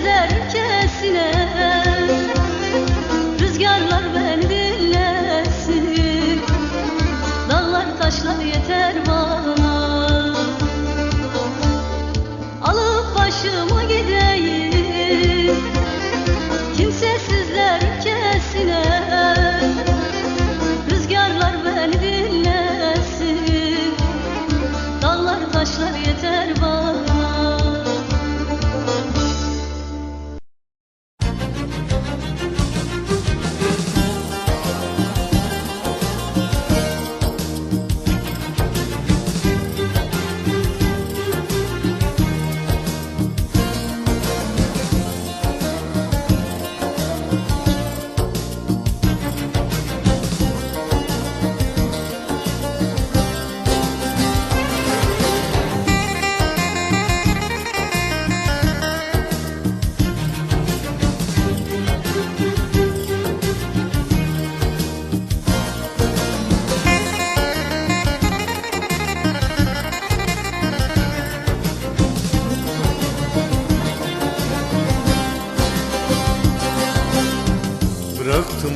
gözler ülkesine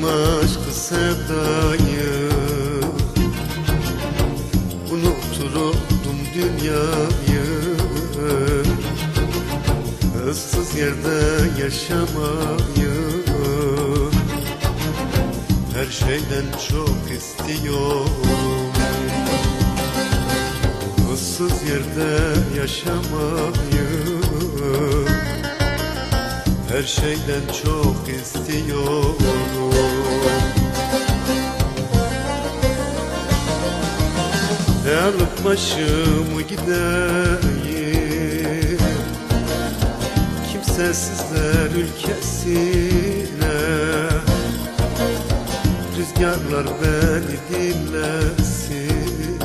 aşkı sevdayı Unutur dünyayı. Issız yerde yaşamayı. Her şeyden çok istiyorum. Issız yerde yaşamayı her şeyden çok istiyorum. Ne alıp başımı gideyim? Kimsesizler ülkesine. Rüzgarlar beni dinlesin.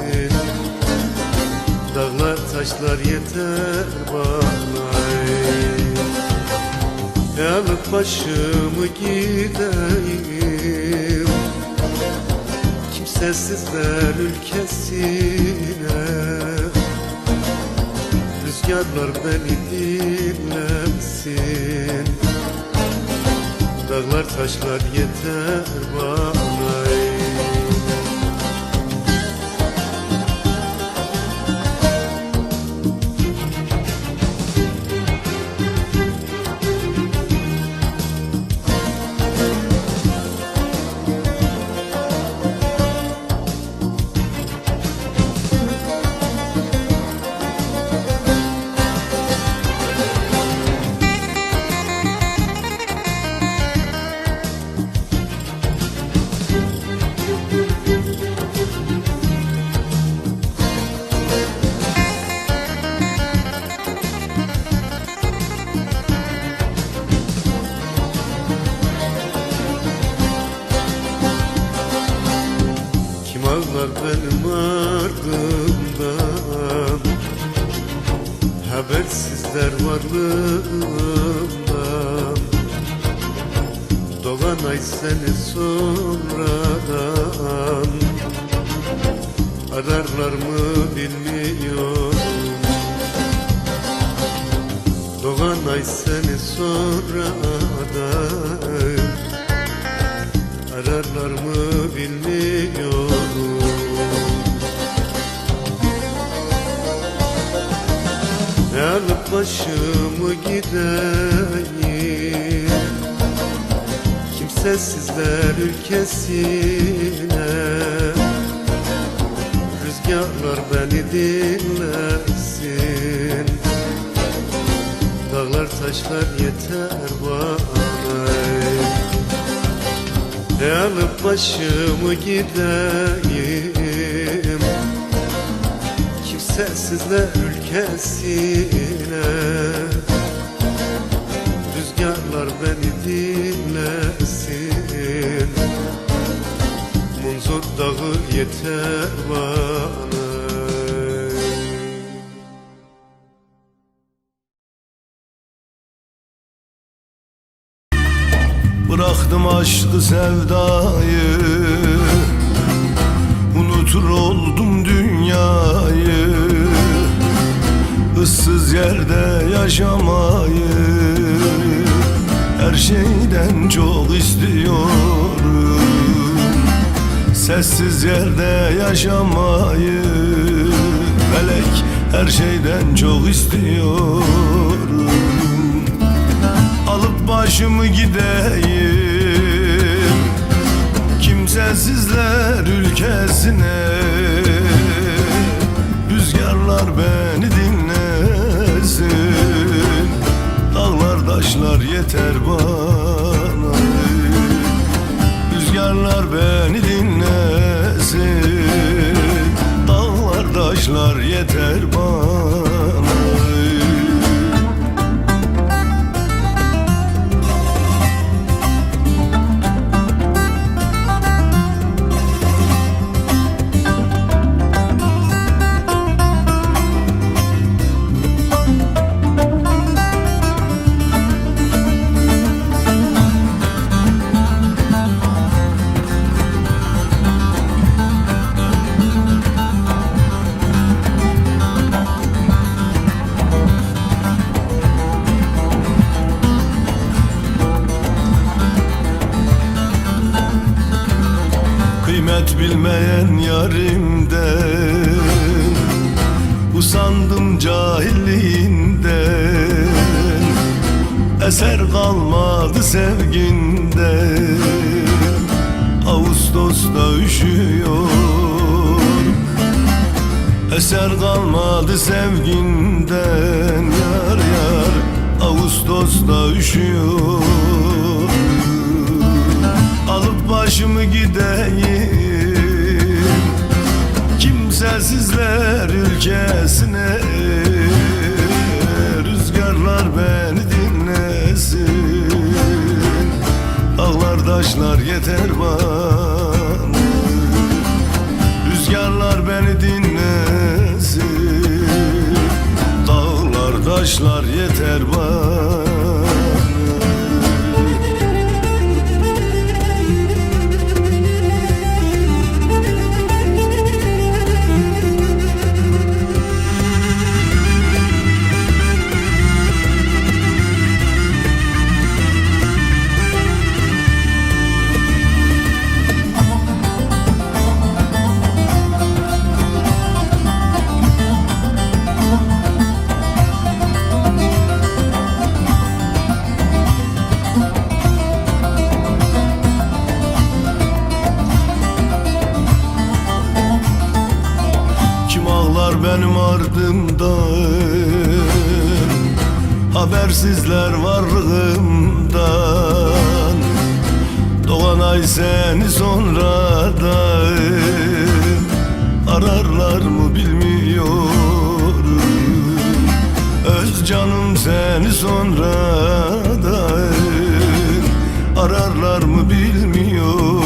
Dağlar taşlar yeter bana Ne başımı gideyim. Kimsesizler ülkesine. Rüzgarlar beni dinlesin Dağlar taşlar yeter bana ağlar benim ardımdan Habersizler varlığımdan Doğan ay seni sonradan Ararlar mı bilmiyorum. Doğan ay seni sonradan başımı gideyim. Kimsesizler ülkesine. Rüzgarlar beni dinlesin Dağlar taşlar yeter bana. Ne alıp başımı gideyim? Kimsesizler ülkesine Rüzgarlar beni dinlesin. Munzur dağı yeter bana. Bıraktım aşkı sevdayı. Unutur oldum dünyayı yaşamayı. Her şeyden çok istiyorum. Sessiz yerde yaşamayı. Melek her şeyden çok istiyorum. Alıp başımı gideyim. Kimsesizler ülkesine. Rüzgarlar beni dinlesin Dağlar taşlar yeter bana. Rüzgarlar beni dinlesin. Dağlar taşlar yeter bana yarimden Usandım cahilliğinden Eser kalmadı sevginde. Ağustos'ta üşüyor. Eser kalmadı sevginden. Yar yar Ağustos Ağustos'ta üşüyor. Alıp başımı gideyim Kimsesizler ülkesine Rüzgarlar beni dinlesin. Dağlar taşlar yeter bana Rüzgarlar beni dinlesin. Dağlar taşlar yeter bana benim ardımdan. Habersizler varlığımdan. Doğan ay seni sonradan. Ararlar mı bilmiyorum. Öz canım seni sonradan. Ararlar mı bilmiyorum.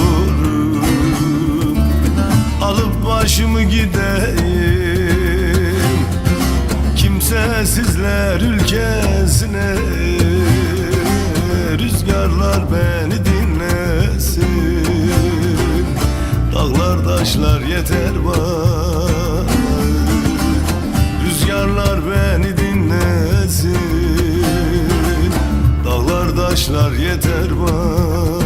Alıp başımı gideyim Kimsesizler ülkesine Rüzgarlar beni dinlesin. Dağlar taşlar yeter bana. Rüzgarlar beni dinlesin. Dağlar taşlar yeter bana